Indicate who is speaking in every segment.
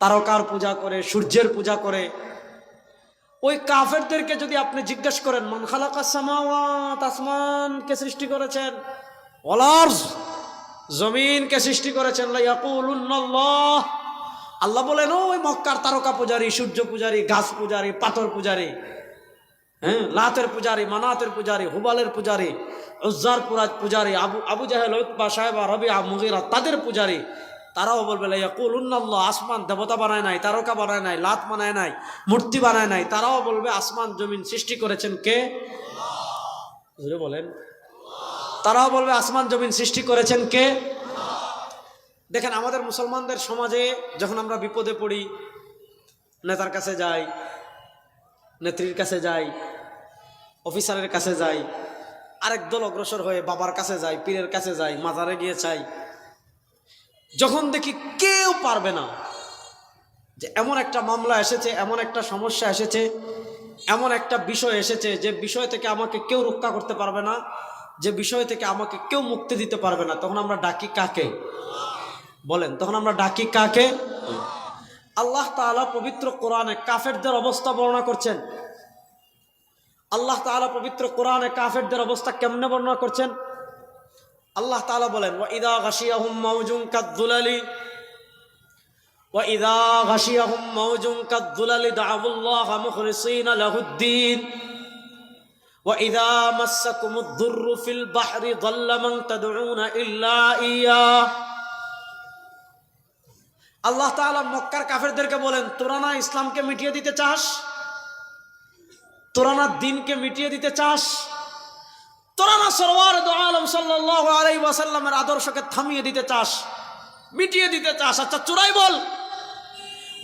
Speaker 1: তারকার পূজা করে, সূর্যের পূজা করে। ওই কাফেরদেরকে যদি আপনি জিজ্ঞেস করেন, মান খালাকা সামাওয়াত আসমানকে সৃষ্টি করেছেন? ওলার্স জমিনকে সৃষ্টি করেছেন? আল্লাহ বলেন, ওই মক্কার তারকা পূজারি, সূর্য পূজারি, গাছ পূজারি, পাথর পূজারি হ্যাঁ লাতের পূজারি, মানাতের পূজারি, হুবালের পূজারি, উজ্জার পূজারি, আবু আবু জাহেল উৎবা সাহেবা রবি মুগিরা, তাদের পূজারি তারাও বলবে আসমান দেবতা বানায় নাই, তারকা বানায় নাই, লাত বানায় নাই, মূর্তি বানায় নাই। তারাও বলবে, আসমান জমিন সৃষ্টি করেছেন কে? বলেন। তারাও বলবে, আসমান জমিন সৃষ্টি করেছেন কে? দেখেন, আমাদের মুসলমানদের সমাজে যখন আমরা বিপদে পড়ি, নেতার কাছে যাই, নেত্রীর কাছে যাই, অফিসারের কাছে যাই, আরেক দল অগ্রসর হয়ে বাবার কাছে যাই, পীরের কাছে যাই, মাজারে গিয়ে চাই যখন দেখি কেউ পারবে না, যে এমন একটা মামলা এসেছে, এমন একটা সমস্যা এসেছে, এমন একটা বিষয় এসেছে যে বিষয় থেকে আমাকে কেউ রক্ষা করতে পারবে না, যে বিষয় থেকে আমাকে কেউ মুক্তি দিতে পারবে না, তখন আমরা ডাকি কাকে? বলেন, তখন আমরা ডাকি কাকে? আল্লাহ তাআলা পবিত্র কোরআনে কাফেরদের অবস্থা বর্ণনা করছেন। আল্লাহ তাআলা পবিত্র কোরআনে কাফেরদের অবস্থা কেমনে বর্ণনা করছেন? আল্লাহ তালা বলেন, ওয়া ইদা ঘাসিয়াহুম মৌজুম কাদ্দুলালি, ওয়া ইদা ঘাসিয়াহুম মৌজুম কাদ্দুলালি দাবুল্লাহ মুখলিসিন লাহুদ্দিন, ওয়া ইদা মাসাকুমুদ দুররু ফিল বাহরি দাল্লা মান ইল্লা ইয়া। আল্লাহ তাআলা মক্কার কাফেরদেরকে বলেন, তোরা না ইসলামকে মিটিয়ে দিতে চাস? তোরা না দিনকে মিটিয়ে দিতে চাস? তোরা না সরওয়ার দো আলম সাল্লাল্লাহু আলাইহি ওয়াসাল্লামের আদর্শকে থামিয়ে দিতে চাস, মিটিয়ে দিতে চাস। আচ্ছা চোরাই বল।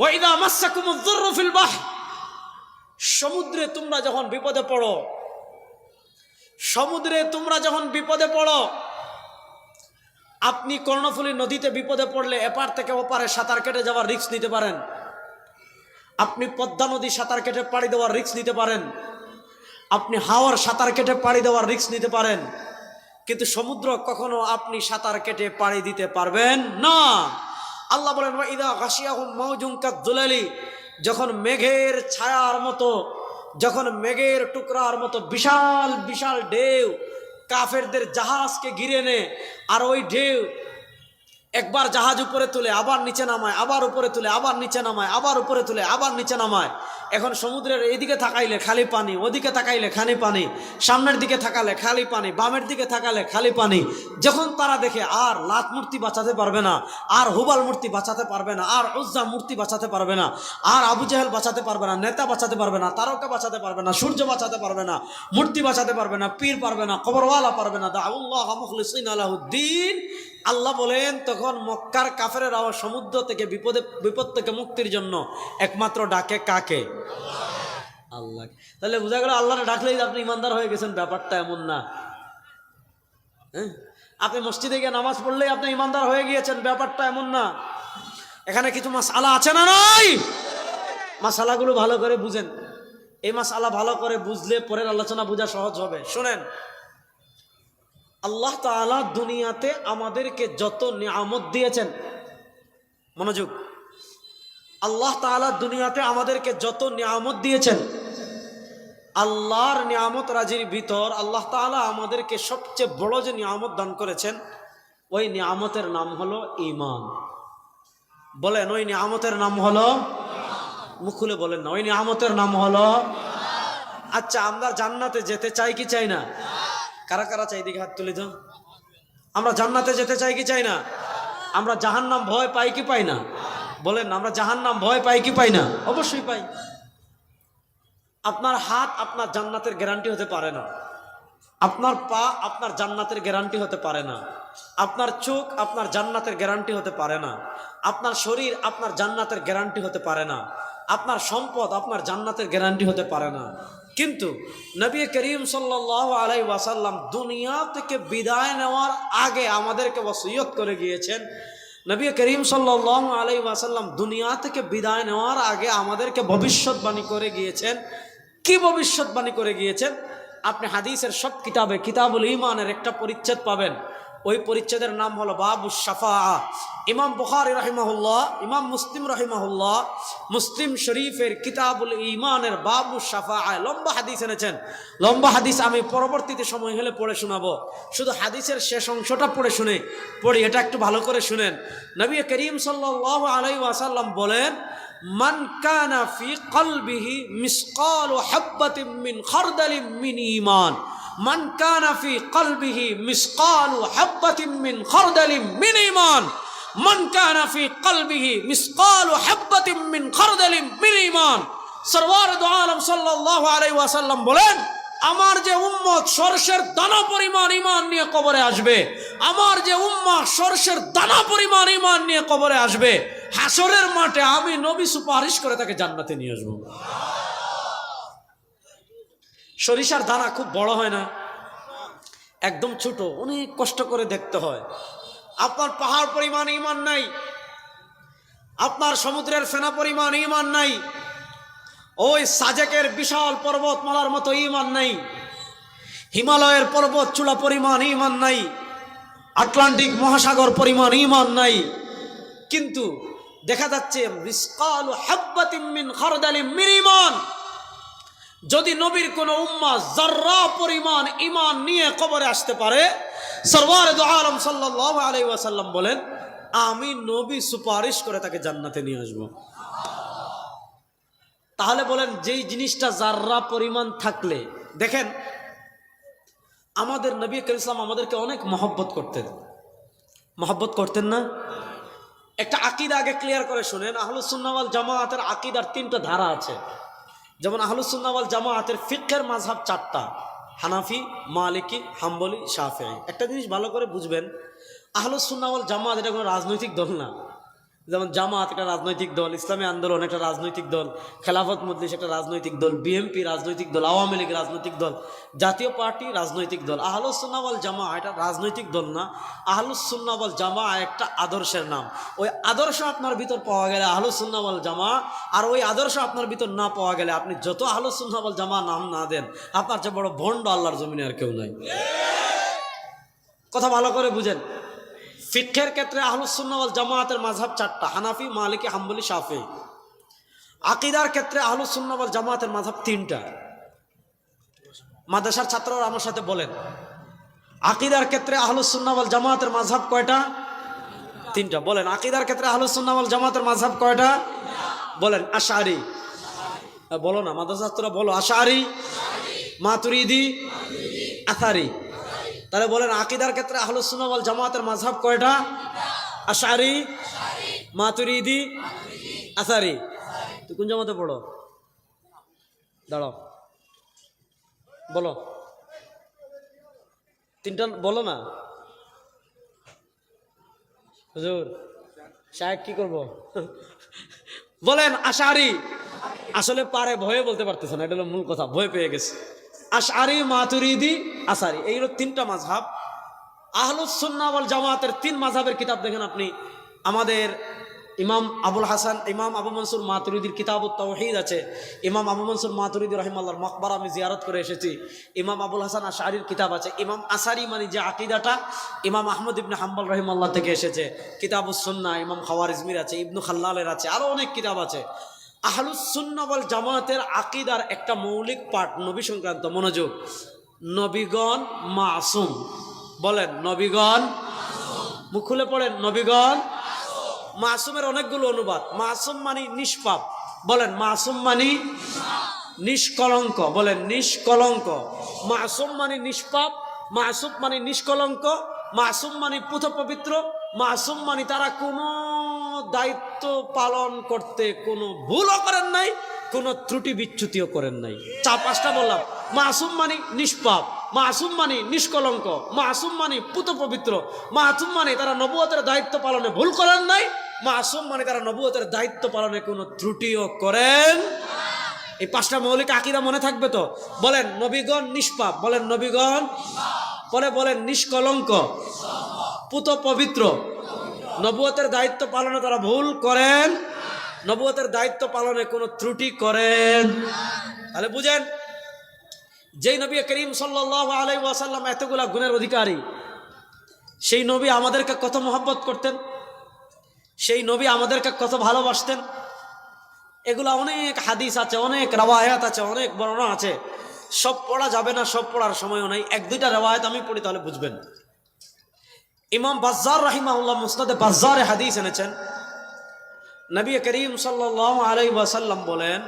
Speaker 1: ওয়াইদা মাসাকুমুদ দুররু ফিল বাহ সমুদ্রে তোমরা যখন বিপদে পড়ো, সমুদ্রে তোমরা যখন বিপদে পড়ো, আপনি কর্ণফুলী নদীতে বিপদে পড়লে এপার থেকে ওপারে সাঁতার কেটে যাওয়ার রিস্ক নিতে পারেন। আপনি পদ্মা নদী সাঁতার কেটে পাড়ি দেওয়ার রিক্স নিতে পারেন। আপনি হাওয়ার সাঁতার কেটে পাড়ি দেওয়ার রিস্ক নিতে পারেন। কিন্তু সমুদ্র কখনো আপনি সাঁতার কেটে পাড়ি দিতে পারবেন না। আল্লাহ বলেন ইদা গাছিয়াহুম মৌজুঙ্কা দুলালি যখন মেঘের ছায়ার মতো, যখন মেঘের টুকরার মতো বিশাল বিশাল ঢেউ কাফেরদের জাহাজকে ঘিরে নে আর ওই ঢেউ একবার জাহাজ উপরে তুলে আবার নিচে নামায় আবার উপরে তুলে আবার নিচে নামায় আবার উপরে তুলে আবার নিচে নামায় এখন সমুদ্রের এদিকে তাকাইলে খালি পানি ওদিকে তাকাইলে খালি পানি সামনের দিকে থাকালে খালি পানি বামের দিকে থাকালে খালি পানি যখন তারা দেখে আর লাত মূর্তি বাঁচাতে পারবে না আর হুবাল মূর্তি বাঁচাতে পারবে না আর উজ্জা মূর্তি বাঁচাতে পারবে না আর আবু জাহেল বাঁচাতে পারবে না নেতা বাঁচাতে পারবে না তারকা বাঁচাতে পারবে না সূর্য বাঁচাতে পারবে না মূর্তি বাঁচাতে পারবে না পীর পারবে না কবরওয়ালা পারবে না দা আল্লাহ মুখলিসিন আলাহুদ্দিন আল্লাহ বলেন, তখন মক্কার কাফেরাও সমুদ্র থেকে বিপদে, বিপদ থেকে মুক্তির জন্য একমাত্র ডাকে কাকে? আল্লাহ। তাহলে বোঝা গেল আল্লাহরে ডাকলেই আপনি ইমানদার হয়ে গেছেন, ব্যাপারটা এমন না। হ্যাঁ? আপনি মসজিদে গিয়ে নামাজ পড়লেই আপনি ইমানদার হয়ে গিয়েছেন, ব্যাপারটা এমন না। এখানে কিছু মাস আলা আছে না নয় মাসালাগুলো ভালো করে বুঝেন। এই মাসালা ভালো করে বুঝলে পরের আলোচনা বোঝা সহজ হবে। শোনেন। আল্লাহ তাআলা দুনিয়াতে আমাদেরকে যত নিয়ামত দিয়েছেন, মনোযোগ। আল্লাহ তাআলা দুনিয়াতে আমাদেরকে যত নিয়ামত দিয়েছেন, আল্লাহর নিয়ামত রাজির ভিতর আল্লাহ তাআলা আমাদেরকে সবচেয়ে বড় যে নিয়ামত দান করেছেন, ওই নিয়ামতের নাম হলো ইমান বলেন, ওই নিয়ামতের নাম হলো, মুখ খুলে বলেন না, ওই নিয়ামতের নাম হলো আচ্ছা আমরা জান্নাতে যেতে চাই কি চাই না? কারা কারা চাই দিকে হাত তুলে দাও আমরা জান্নাতে যেতে চাই কি চাই না? আমরা জাহান্নাম ভয় পাই কি পাই না? বলেন, আমরা জাহান্নাম ভয় পাই কি পাই না? অবশ্যই পাই। আপনার হাত আপনার জান্নাতের গ্যারান্টি হতে পারে না। আপনার পা আপনার জান্নাতের গ্যারান্টি হতে পারে না। আপনার চোখ আপনার জান্নাতের গ্যারান্টি হতে পারে না। আপনার শরীর আপনার জান্নাতের গ্যারান্টি হতে পারে না। আপনার সম্পদ আপনার জান্নাতের গ্যারান্টি হতে পারে না। কিন্তু নবী করিম সাল্লাহ আলাই ওয়াসাল্লাম দুনিয়া থেকে বিদায় নেওয়ার আগে আমাদেরকে ওসিয়ত করে গিয়েছেন। নবী করিম সাল্লাহ আলাই ওয়াসাল্লাম দুনিয়া থেকে বিদায় নেওয়ার আগে আমাদেরকে ভবিষ্যৎবাণী করে গিয়েছেন। কি ভবিষ্যৎবাণী করে গিয়েছেন? আপনি হাদিসের সব কিতাবে কিতাবুল ইমানের একটা পরিচ্ছেদ পাবেন। ওই পরিচ্ছেদের নাম হলো বাবু সাফা ইমাম বুখারি রহিমাহুল্লাহ, ইমাম মুসলিম রহিমাহুল্লাহ, মুসলিম শরীফের কিতাবুল ইমানের বাবু সাফা লম্বা হাদিস এনেছেন। লম্বা হাদিস আমি পরবর্তীতে সময় হলে পড়ে শোনাবো। শুধু হাদিসের শেষ অংশটা পড়ে শুনে পড়ি, এটা একটু ভালো করে শুনেন। নবী করিম সাল্লাহ আলাই ওয়াসাল্লাম বলেন, মান কানা ফি কলবিহি মিসকালু হাব্বাতিন মিন খারদালিন মিন ঈমান। মান কানা ফি কলবিহি মিসকালু হাব্বাতিন মিন খারদালিন মিন ঈমান। মান কানা ফি কলবিহি মিসকালু হাব্বাতিন মিন খারদালিন মিন ঈমান। সরওয়ার দু আলম সাল্লাল্লাহু আলাইহি ওয়াসাল্লাম বলেন, আমার যে উম্মত সরষের দানা পরিমাণ ইমান নিয়ে কবরে আসবে, আমার যে উম্মা সরষের দানা পরিমাণ ইমান নিয়ে কবরে আসবে, হাসরের মাঠে আমি নবী সুপারিশ করে তাকে জান্নাতে নিয়ে আসব। সরিষার দানা খুব বড় হয় না? একদম ছোট, অনেক কষ্ট করে দেখতে হয়। আপনার পাহাড় পরিমাণ ইমান নাই, আপনার সমুদ্রের ফেনা পরিমাণ ইমান নাই, ওই সাজেকের বিশাল পর্বতমালার মতো ইমান নাই, হিমালয়ের পর্বত চূড়া পরিমাণ ইমান নাই, আটলান্টিক মহাসাগর পরিমাণ ইমান নাই। কিন্তু দেখা যাচ্ছে মিসকালু যদি নবীর কোন উম্মা জাররা পরিমাণ ইমান নিয়ে কবরে আসতে পারে সরওয়ার আলম সাল্লাল্লাহু আলাইহি ওয়াসাল্লাম বলেন, আমি নবী সুপারিশ করে তাকে জান্নাতে নিয়ে আসব। তাহলে বলেন, যেই জিনিসটা জাররা পরিমাণ থাকলে, দেখেন, আমাদের নবী ইসলাম আমাদেরকে অনেক মহব্বত করতেন। মহব্বত করতেন না? একটা আকিদা আগে ক্লিয়ার করে শুনেন আহলুসুন্নাওয়াল জামায়াতের আকিদার তিনটা ধারা আছে। যেমন আহলুসুন্নাওয়াল জামায়াতের ফিক্ষের মাঝহাব চারটা। হানাফি, মালিকি, হাম্বলি শাফি একটা জিনিস ভালো করে বুঝবেন আহলুসুন্নাওয়াল জামাত এটা কোনো রাজনৈতিক দল না। যেমন জামাত একটা রাজনৈতিক দল, ইসলামী আন্দোলন একটা রাজনৈতিক দল, খেলাফত মজলিস একটা রাজনৈতিক দল বিএমপি রাজনৈতিক দল, আওয়ামী লীগ রাজনৈতিক দল, জাতীয় পার্টি রাজনৈতিক দল আহলুসুন্নাওয়াল জামা এটা রাজনৈতিক দল না আহলুসুন্নাওয়াল জামা একটা আদর্শের নাম। ওই আদর্শ আপনার ভিতর পাওয়া গেলে আহলুসুন্নাওয়াল জামা আর ওই আদর্শ আপনার ভিতর না পাওয়া গেলে আপনি যত আহলুসুন্নাওয়াল জামা নাম না দেন, আপনার যে বড় ভণ্ড আল্লাহর জমিনে আর কেউ নাই। কথা ভালো করে বুঝেন। ফিক্ষের ক্ষেত্রে আহলুসুন্নাওয়াল জামায়াতের মাঝহাব চারটা, হানাফি, মালিকি, হাম্বলি, শাফি। আকিদার ক্ষেত্রে আহলুসুন্নাওয়াল জামায়াতের মাঝহাব তিনটা। মাদ্রাসার ছাত্ররা আমার সাথে বলেন, আকিদার ক্ষেত্রে আহলুসুন্নাওয়াল জামায়াতের মাঝহাব কয়টা? তিনটা। বলেন, আকিদার ক্ষেত্রে আহলুসুন্নাওয়াল জামায়াতের মাঝহাব কয়টা? বলেন আশারি বলো না মাদ্রাসা ছাত্ররা বলো আশারি মাতুরিদি আথারি তাহলে বলেন আকিদার ক্ষেত্রে আহলুসুন্নাওয়াল জামাতের মাঝহাব কয়টা? আশারি মাতুরিদি, আসারি। তুই কোন জামাতে পড়ো? দাঁড়াও। বলো। তিনটা বলো না? হুজুর সাহেব কি করব? বলেন আশারি আসলে পারে, ভয়ে বলতে পারতেছে না, এটা হলো মূল কথা, ভয় পেয়ে গেছে। আশারি মাতুরিদি আসারি এইগুলো তিনটা মাঝহাব। আহলুসুন্নাওয়াল জামাতের তিন মাঝহাবের কিতাব দেখেন আপনি। আমাদের ইমাম আবুল হাসান, ইমাম আবু মনসুর মাতুরিদির কিতাব তৌহিদ আছে। ইমাম আবু মনসুর মাতুরিদি রহিমাল্লাহর মকবার আমি জিয়ারত করে এসেছি। ইমাম আবুল হাসান আশারির কিতাব আছে। ইমাম আসারি মানে যে আকিদাটা, ইমাম আহমদ ইবনে হাম্বল রহিমাল্লাহ থেকে এসেছে। কিতাবুসন্না ইমাম খাওয়ারিজমির আছে, ইবনু খাল্লালের আছে আরও অনেক কিতাব আছে। আহলুসুন্নাওয়াল জামাতের আকিদার একটা মৌলিক পাঠ, নবী সংক্রান্ত মনোযোগ। নবীগণ মাসুম। বলেন, নবীগণ মুখ খুলে পড়েন, নবীগণ মাসুমের অনেকগুলো অনুবাদ। মাসুম মানি নিষ্পাপ। বলেন, মাসুম মানি নিষ্কলঙ্ক। বলেন, নিষ্কলঙ্ক। মাসুম মানে নিষ্পাপ। মাসুম মানে নিষ্কলঙ্ক। মাসুম মানে পুথ পবিত্র মাসুম মানে তারা কোনো দায়িত্ব পালন করতে কোনো ভুলও করেন নাই, কোনো ত্রুটি বিচ্যুতিও করেন নাই। চার পাঁচটা বললাম, মাসুম মানে নিষ্পাপ, মাসুম মানে নিষ্কলঙ্ক, মাসুম মানে পুত পবিত্র, মাসুম মানে তারা নবুয়তের দায়িত্ব পালনে ভুল করেন নাই, মাসুম মানে তারা নবুয়তের দায়িত্ব পালনে কোনো ত্রুটিও করেন এই পাঁচটা মৌলিক আকিদা মনে থাকবে তো? বলেন, নবীগণ নিষ্পাপ। বলেন, নবীগণ পরে বলেন, নিষ্কলঙ্ক। পুত পবিত্র। নবুয়তের দায়িত্ব পালনে তারা ভুল করেন। নবুয়তের দায়িত্ব পালনে কোনো ত্রুটি করেন। তাহলে বুঝেন, যেই নবী করিম সাল্লাহ আলাই ওয়াসাল্লাম এতগুলা গুণের অধিকারী, সেই নবী আমাদেরকে কত মহব্বত করতেন, সেই নবী আমাদেরকে কত ভালোবাসতেন। এগুলা অনেক হাদিস আছে, অনেক রাওয়ায়াত আছে, অনেক বর্ণনা আছে। সব পড়া যাবে না, সব পড়ার সময়ও নাই। এক দুইটা রেওয়ায়ত আমি পড়ি, তাহলে বুঝবেন। ইমাম বাজ্জার রাহিমাহুল্লাহ মুস্তাদে বাজ্জারে হাদিস এনেছেন নবী করিম সাল্লাল্লাহু আলাইহি ওয়াসাল্লাম বলেন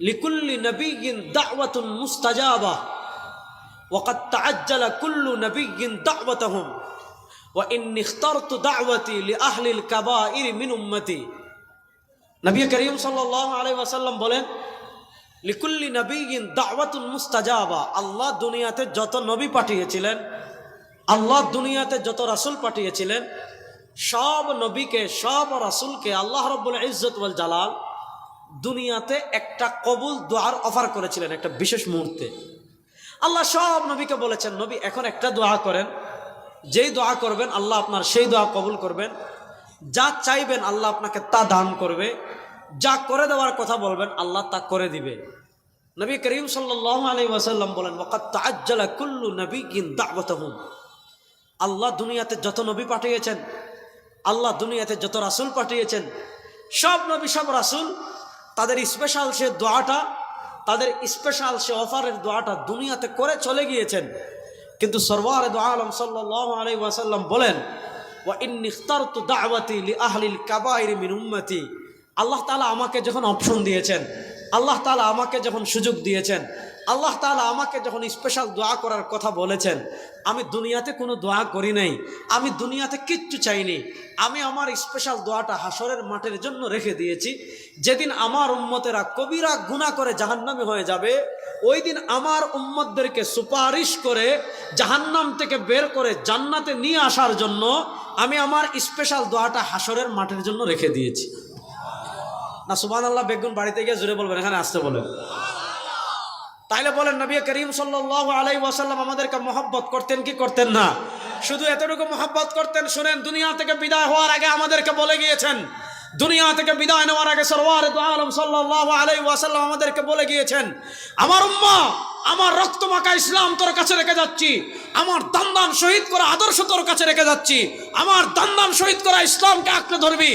Speaker 1: লিকুল্লি নবিয়িন দাওয়াতুন মুস্তাজাবা وقد تعجل كل نبي دعوتهم وإني اخترت دعوتي لأهل الكبائر من أمتي নবী করিম সাল্লাল্লাহু আলাইহি ওয়াসাল্লাম বলেন লিকুল্লি নবীন দাওয়াতুল মুস্তাজাবা আল্লাহ দুনিয়াতে যত নবী পাঠিয়েছিলেন আল্লাহ দুনিয়াতে যত রাসূল পাঠিয়েছিলেন, সব নবীকে, সব রাসুলকে আল্লাহ রব্বুল ইজ্জত ওয়াল জালাল দুনিয়াতে একটা কবুল দোয়ার অফার করেছিলেন একটা বিশেষ মুহূর্তে। আল্লাহ সব নবীকে বলেছেন, নবী, এখন একটা দোয়া করেন। যেই দোয়া করবেন, আল্লাহ আপনার সেই দোয়া কবুল করবেন। যা চাইবেন, আল্লাহ আপনাকে তা দান করবে। যা করে দেওয়ার কথা বলবেন, আল্লাহ তা করে দিবে। নবী করিম সাল্লাল্লাহু আলাইহি ওয়াসাল্লাম বলেন তাআজ্জালা কুল্লু নাবিয়িন দাওয়াতাহুম। আল্লাহ দুনিয়াতে যত নবী পাঠিয়েছেন, আল্লাহ দুনিয়াতে যত রাসূল পাঠিয়েছেন, সব নবী, সব রাসূল, তাদের স্পেশাল সে দোয়াটা, তাদের স্পেশাল সে অফারের দোয়াটা দুনিয়াতে করে চলে গিয়েছেন। কিন্তু দোয়া আলম আলাইহি ওয়াসাল্লাম বলেন আল্লাহ তাআলা আমাকে যখন অপশন দিয়েছেন, আল্লাহ তালা আমাকে যখন সুযোগ দিয়েছেন আল্লাহ তাআলা আমাকে যখন স্পেশাল দোয়া করার কথা বলেছেন, আমি দুনিয়াতে কোনো দোয়া করি নাই, আমি দুনিয়াতে কিচ্ছু চাইনি, আমি আমার স্পেশাল দোয়াটা হাসরের মাঠের জন্য রেখে দিয়েছি, যেদিন আমার উম্মতেরা কবিরা গুণা করে জাহান্নামে হয়ে যাবে ওই দিন আমার উম্মতদেরকে সুপারিশ করে জাহান্নাম থেকে বের করে জান্নাতে নিয়ে আসার জন্য আমি আমার স্পেশাল দোয়াটা হাসরের মাঠের জন্য রেখে দিয়েছি। না সুবান আল্লাহ বেগুন বাড়িতে গিয়ে জুড়ে বলবেন, এখানে আসতে বলেন। তাইলে বলেন, নবী করিম সাল্লাল্লাহু আলাইহি ওয়াসাল্লাম আমাদেরকে মহব্বত করতেন কি করতেন না? শুধু এতটুকু মহব্বত করতেন, শুনেন, দুনিয়া থেকে বিদায় হওয়ার আগে আমাদেরকে বলে গিয়েছেন। দুনিয়া থেকে বিদায় নেওয়ার আগে সরওয়ার আলম সাল্লাল্লাহু আলাইহি ওয়াসাল্লাম আমাদেরকে বলে গিয়েছেন, আমার উম্মা, আমার রক্তমাখা ইসলাম তোর কাছে রেখে যাচ্ছি। আমার দান শহীদ করা আদর্শ তোর কাছে রেখে যাচ্ছি। আমার দান শহীদ করা ইসলামকে আঁকড়ে ধরবি।